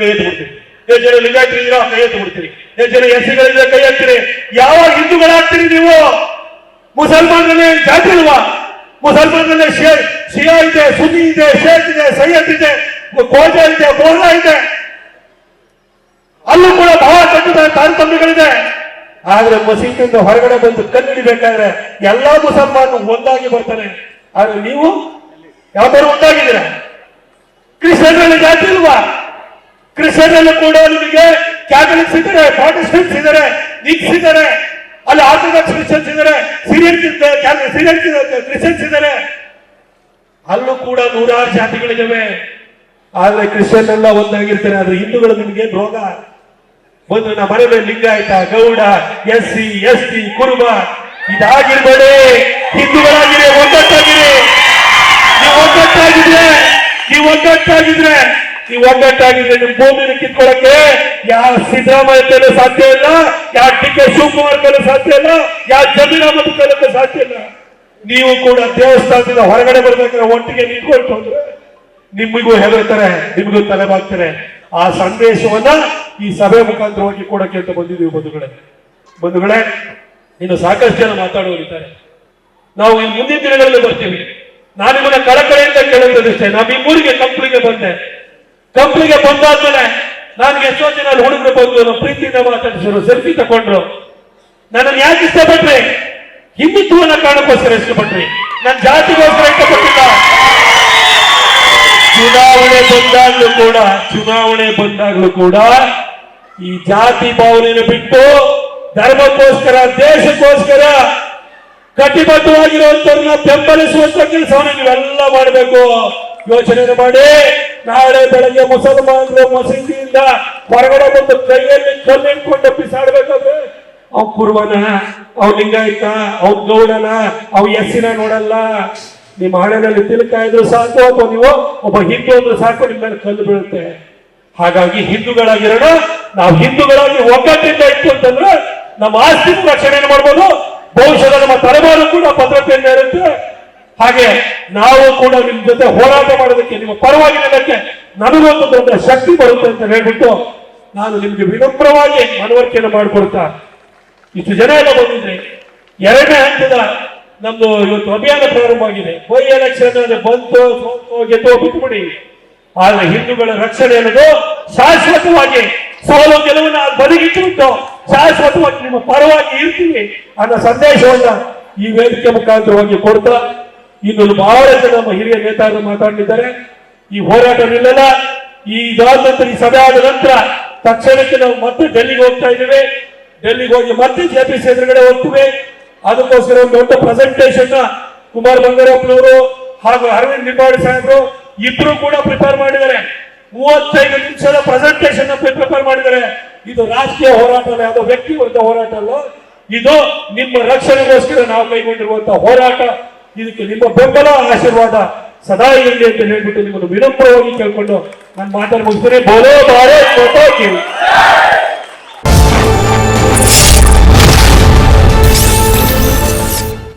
ಕೈ ಎತ್ತು ಎಷ್ಟು ಜನ ಲಿಂಗಾಯತರಿದ್ದೀರಾ ಕೈ ಎತ್ತು ಬಿಡ್ತೀರಿ. ಎಷ್ಟು ಜನ ಎಸ್ಸಿಗಳಿದ್ರೆ ಕೈ ಎತ್ತೀರಿ ಯಾವಾಗ ಹಿಂದೂಗಳಾಗ್ತೀರಿ ನೀವು? ಮುಸಲ್ಮಾನ ಜಾತಿ ಇಲ್ವಾ ಮುಸಲ್ಮಾನ ಶಿಯಾ ಇದೆ ಸುನಿ ಇದೆ, ಶೇಖ್ ಇದೆ, ಸೈಯದ್ ಇದೆ ಕೋಜಾ ಇದೆ ಬೋರ್ಲಾ ಇದೆ. ಅಲ್ಲೂ ಕೂಡ ಬಹಳ ದೊಡ್ಡ ತಾರತಮ್ಯಗಳಿದೆ. ಆದ್ರೆ ಮಸೀದಿಯಿಂದ ಹೊರಗಡೆ ಬಂದು ಕಣ್ಣಿಡಿಬೇಕಾದ್ರೆ ಎಲ್ಲಾ ಮುಸಲ್ಮಾನ ಒಂದಾಗಿ ಬರ್ತಾರೆ. ಆದ್ರೆ ನೀವು ಯಾವ್ದಾದ್ರು ಒಂದಾಗಿದ್ದೀರಾ? ಕ್ರಿಶ್ಚಿಯನ್ ಜಾತಿ ಇಲ್ವಾ ಕ್ರಿಶ್ಚಿಯನ್ರಲ್ಲೂ ಕೂಡ ನಿಮಗೆ ಕ್ಯಾಥಲಿಕ್ಸ್ ಇದ್ದಾರೆ ಪ್ರಾಟೆಸ್ಟೆಂಟ್ಸ್ ಇದ್ದಾರೆ ನಿಕ್ಸ್ ಇದ್ದಾರೆ, ಅಲ್ಲಿ ಆರ್ಥೋಡಾಕ್ಸ್ ಕ್ರಿಶ್ಚಿಯನ್ಸ್ ಇದ್ದಾರೆ ಸಿರಿಯನ್ಸ್ ಸಿರಿಯನ್ಸ್ ಕ್ರಿಶ್ಚಿಯನ್ಸ್ ಇದ್ದಾರೆ. ಅಲ್ಲೂ ಕೂಡ ನೂರಾರು ಜಾತಿಗಳಿದ್ದಾವೆ. ಆದ್ರೆ ಕ್ರಿಶ್ಚಿಯನ್ ಎಲ್ಲ ಒಂದಾಗಿರ್ತಾರೆ, ಆದ್ರೆ ಹಿಂದೂಗಳು ನಿಮಗೆ ರೋಗ ಒಂದು ನಮ್ಮ ಮನೆ ಮೇಲೆ Lingayat, Gowda, S C, S T, Kuruba. ಇದಾಗಿರ್ಬೇಡಿ. ಹಿಂದೂಗಳಾಗಿರಿ ಒಗ್ಗಟ್ಟಾಗಿರಿ ನೀವು ಒಗ್ಗಟ್ಟಾಗಿದ್ರೆ ನೀವು ಒಗ್ಗಟ್ಟಾಗಿದ್ರೆ ನೀವು ಒಗ್ಗಟ್ಟಾಗಿದ್ರೆ ನಿಮ್ ಭೂಮಿನ ಕಿತ್ಕೊಳ್ಳಕ್ಕೆ ಯಾವ ಸಿದ್ದರಾಮಯ್ಯ ಕೈಲೂ ಸಾಧ್ಯ ಇಲ್ಲ ಯಾವ ಡಿ ಕೆ ಶಿವಕುಮಾರ್ ಕೈಲೂ ಸಾಧ್ಯ ಇಲ್ಲ ಯಾವ ಜಮೀರ್ ಅಹಮದ್ ಸಾಧ್ಯ ಇಲ್ಲ. ನೀವು ಕೂಡ ದೇವಸ್ಥಾನದಿಂದ ಹೊರಗಡೆ ಬರ್ಬೇಕಾದ್ರೆ ಒಟ್ಟಿಗೆ ನಿಂತ್ಕೊಳ್ತು ಅಂದ್ರೆ ನಿಮಗೂ ಹೆದರ್ತಾರೆ ನಿಮಗೂ ತಲೆಬಾಗ್ತಾರೆ ಆ ಸಂದೇಶವನ್ನ ಈ ಸಭೆ ಮುಖಾಂತರವಾಗಿ ಕೊಡಕ್ಕೆ ಅಂತ ಬಂದಿದ್ದೀವಿ ಬಂಧುಗಳೇ. ಬಂಧುಗಳೇ, ಇನ್ನು ಸಾಕಷ್ಟು ಜನ ಮಾತಾಡೋರಿದ್ದಾರೆ ನಾವು ಇನ್ನು ಮುಂದಿನ ದಿನಗಳಲ್ಲಿ ಬರ್ತೀವಿ. ನಾನು ನಿಮ್ಮನ್ನ ಕಳಕಳಿಯಿಂದ ಕೇಳುತ್ತದಷ್ಟೇ ನಾವು ಈ ಊರಿಗೆ ಕಂಪ್ನಿಗೆ ಬಂದೆ. ಕಂಪ್ನಿಗೆ ಬಂದಾದ್ಮೇಲೆ ನನಗೆ ಎಷ್ಟೋ ಜನ ಅಲ್ಲಿ ಹುಡುಗರು ಬಂದು ಪ್ರೀತಿಯಿಂದ ಮಾತಾಡಿಸಿದ್ರು ಸೆಲ್ಫಿ ತಗೊಂಡ್ರು ನನ್ನನ್ನು ಯಾಕೆ ಇಷ್ಟಪಟ್ರಿ? ಹಿಂದುತ್ವನ ಕಾರಣಕ್ಕೋಸ್ಕರ ಇಷ್ಟಪಟ್ರಿ. ನನ್ನ ಜಾತಿಗೋಸ್ಕರ ಇಷ್ಟಪಟ್ಟಿಲ್ಲ. ಚುನಾವಣೆ ಬಂದಾಗ್ಲೂ ಕೂಡ, ಚುನಾವಣೆ ಬಂದಾಗ್ಲೂ ಕೂಡ ಈ ಜಾತಿ ಭಾವನೆಯನ್ನು ಬಿಟ್ಟು ಧರ್ಮಕ್ಕೋಸ್ಕರ, ದೇಶಕ್ಕೋಸ್ಕರ ಕಟಿಬದ್ಧವಾಗಿರುವಂತವ್ರನ್ನ ಬೆಂಬಲಿಸುವಂತ ಕೆಲಸವನ್ನು ನೀವೆಲ್ಲ ಮಾಡಬೇಕು. ಯೋಚನೆ ಮಾಡಿ. ನಾಳೆ ಬೆಳಗ್ಗೆ ಮುಸಲ್ಮಾನರು ಮಸೀದಿಯಿಂದ ಹೊರಗಡೆ ಬಂದು ಕೈಯಲ್ಲಿ ಕಲ್ಲಿಟ್ಕೊಂಡು ಬಿಸಾಡ್ಬೇಕಾದ್ರೆ ಅವ್ ಕುರುವನ, ಅವ್ ಲಿಂಗಾಯ್ತ, ಅವ್ ಗೌಡನ, ಅವ್ ಎಸ್ಸಿನ ನೋಡಲ್ಲ. ನಿಮ್ಮ ಹಣೆಯಲ್ಲಿ ತಿಲಕ ಇದ್ರು ಸಾಕು, ಅಥವಾ ನೀವು ಒಬ್ಬ ಹಿಂದೂ ಅಂದ್ರೆ ಸಾಕು, ನಿಮ್ಮ ಮೇಲೆ ಕಲ್ಲು ಬೀಳುತ್ತೆ. ಹಾಗಾಗಿ ಹಿಂದೂಗಳಾಗಿರೋಣ ನಾವು ಹಿಂದೂಗಳಾಗಿ ಒಗ್ಗಟ್ಟಿಂದ ಇತ್ತು ಅಂತಂದ್ರೆ ನಮ್ಮ ಆಸ್ತಿ ರಕ್ಷಣೆ ಮಾಡ್ಬೋದು. ಬಹುಶಃ ನಮ್ಮ ತಲೆಮಾರು ಕೂಡ ಭದ್ರತೆಯಿಂದ ಇರುತ್ತೆ ಹಾಗೆ ನಾವು ಕೂಡ ನಿಮ್ ಜೊತೆ ಹೋರಾಟ ಮಾಡೋದಕ್ಕೆ, ನಿಮ್ಮ ಪರವಾಗಿ ನನಗೊಂದು ದೊಡ್ಡ ಶಕ್ತಿ ಬರುತ್ತೆ ಅಂತ ಹೇಳ್ಬಿಟ್ಟು ನಾನು ನಿಮ್ಗೆ ವಿನಮ್ರವಾಗಿ ಮನವರಿಕೆಯನ್ನು ಮಾಡಿಕೊಡ್ತಾ ಇಷ್ಟು ಜನ ಎಲ್ಲ ಬಂದಿದ್ರೆ, ಎರಡನೇ ಹಂತದ ನಮ್ದು ಇವತ್ತು ಅಭಿಯಾನ ಪ್ರಾರಂಭವಾಗಿದೆ. ಬೈ ಎಲೆಕ್ಷನ್ ಬಂತು, ಸೋತು, ಗೆದ್ದು, ಬಿಟ್ಬಿಡಿ. ಆದ್ರೆ ಹಿಂದೂಗಳ ರಕ್ಷಣೆ ಅನ್ನೋದು ಶಾಶ್ವತವಾಗಿ ಸೋಲು ಗೆಲುವನ್ನ ಬದಿಗಿಟ್ಟು ಶಾಶ್ವತವಾಗಿ ನಿಮ್ಮ ಪರವಾಗಿ ಇರ್ತೀವಿ ಅನ್ನೋ ಸಂದೇಶವನ್ನ ಈ ವೇದಿಕೆ ಮುಖಾಂತರವಾಗಿ ಕೊಡ್ತಾ ಇನ್ನು ಬಹಳ ಜನ ನಮ್ಮ ಹಿರಿಯ ನೇತಾರರು ಮಾತಾಡಿದ್ದಾರೆ ಈ ಹೋರಾಟ ನಿಲ್ಲಲ್ಲ ಈ ಇದಾದ ನಂತರ ಈ ಸಭೆ ಆದ ನಂತರ ತಕ್ಷಣಕ್ಕೆ ನಾವು ಮತ್ತೆ ಡೆಲ್ಲಿಗೆ ಹೋಗ್ತಾ ಇದ್ದೇವೆ. ಡೆಲ್ಲಿಗೆ ಹೋಗಿ ಮತ್ತೆ ಜೆಪಿಸಿ ಎದುರುಗಡೆ ಹೋಗ್ತೀವಿ. ಅದಕ್ಕೋಸ್ಕರ ಒಂದು ದೊಡ್ಡ ಪ್ರೆಸೆಂಟೇಷನ್ ಕುಮಾರ್ ಬಂಗಾರಪ್ಪನವರು ಹಾಗೂ ಅರವಿಂದ್ ನಿಂಬಾಡಿ ಸಾಹೇಬರು ಇಬ್ರು ಕೂಡ ಪ್ರಿಪೇರ್ ಮಾಡಿದ್ದಾರೆ. ಮೂವತ್ತೈದು ನಿಮಿಷದ ಪ್ರೆಸೆಂಟೇಷನ್ ಪ್ರಿಪೇರ್ ಮಾಡಿದ್ದಾರೆ. ಇದು ರಾಜಕೀಯ ಹೋರಾಟ ಅಲ್ಲ, ಯಾವುದೋ ವ್ಯಕ್ತಿ ಹೋರಾಟ ಅಲ್ಲ. ಇದು ನಿಮ್ಮ ರಕ್ಷಣೆಗೋಸ್ಕರ ನಾವು ಕೈಗೊಂಡಿರುವಂತಹ ಹೋರಾಟ. ಇದಕ್ಕೆ ನಿಮ್ಮ ಬೆಂಬಲ, ಆಶೀರ್ವಾದ ಸದಾ ಇರಲಿ ಅಂತ ಹೇಳ್ಬಿಟ್ಟು ನಿಮ್ಮನ್ನು ವಿನಮ್ರವಾಗಿ ಕೇಳ್ಕೊಂಡು ನಾನು ಮಾತಾಡಿ ಮುಗಿಸ್ತೇನೆ. ಬೋಲೋ ಭಾರತ್